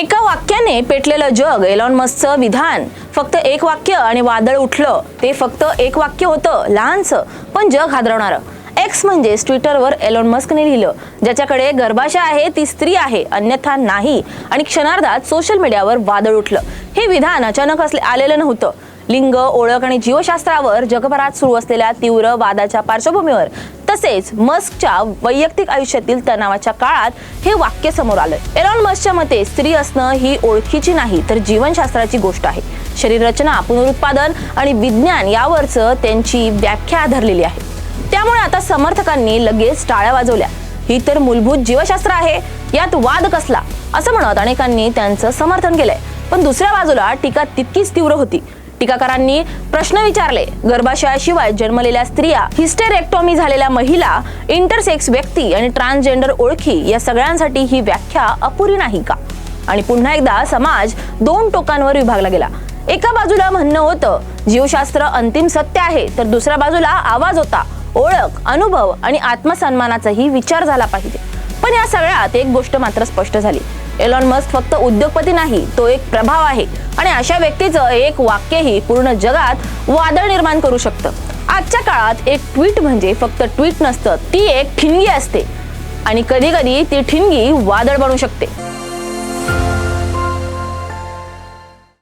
एका वाक्याने पेटलेलं जग एलॉन मस्कचं विधान फक्त एक वाक्य आणि वादळ उठलं ते फक्त एक वाक्य होतं लहानसं पण जग हादरवणारं. एक्स म्हणजे ट्विटरवर एलॉन मस्कने लिहिलं ज्याच्याकडे गर्भाशय आहे ती स्त्री आहे अन्यथा नाही आणि क्षणार्धात सोशल मीडियावर वादळ उठलं. हे विधान अचानक असले आलेलं नव्हतं. लिंग ओळख आणि जीवशास्त्रावर जगभरात सुरू असलेल्या तीव्र वादाच्या पार्श्वभूमीवर तसेच मस्कच्या वैयक्तिक आयुष्यातील तणावाच्या काळात हे वाक्य समोर आलं. एलॉन मस्कच्या मते स्त्री असणं ही ओळखीची नाही तर जीवनशास्त्राची गोष्ट आहे. शरीर रचना पुनरुत्पादन आणि विज्ञान यावरचं त्यांची व्याख्या आधारलेली आहे. त्यामुळे आता समर्थकांनी लगेच टाळ्या वाजवल्या. ही तर मूलभूत जीवशास्त्र आहे यात वाद कसला? असं म्हणत अनेकांनी त्यांचं समर्थन केलंय. पण दुसऱ्या बाजूला टीका तितकीच तीव्र होती. टीकाकारांनी प्रश्न विचारले. गर्भाशयाशिवाय जन्मलेल्या स्त्रिया हिस्टेरेक्टॉमी झालेल्या महिला इंटरसेक्स व्यक्ती आणि ट्रान्सजेंडर ओळखी या सगळ्यांसाठी ही व्याख्या अपुरी नाही का? आणि पुन्हा एकदा समाज दोन टोकांवर विभागला गेला. एका बाजूला म्हणणं होतं जीवशास्त्र अंतिम सत्य आहे तर दुसऱ्या बाजूला आवाज होता. ओळख अनुभव आणि आत्मसन्मानाचाही विचार झाला पाहिजे. पण या सगळ्यात एक गोष्ट मात्र स्पष्ट झाली. एलॉन मस्क फक्त उद्योगपती नाही तो एक प्रभाव आहे. आणि अशा व्यक्तीचं एक वाक्यही पूर्ण जगात वादळ निर्माण करू शकतं. आजच्या काळात एक ट्विट म्हणजे फक्त ट्विट नसतं ती एक ठिणगी असते. आणि कधी कधी ती ठिणगी वादळ बनू शकते.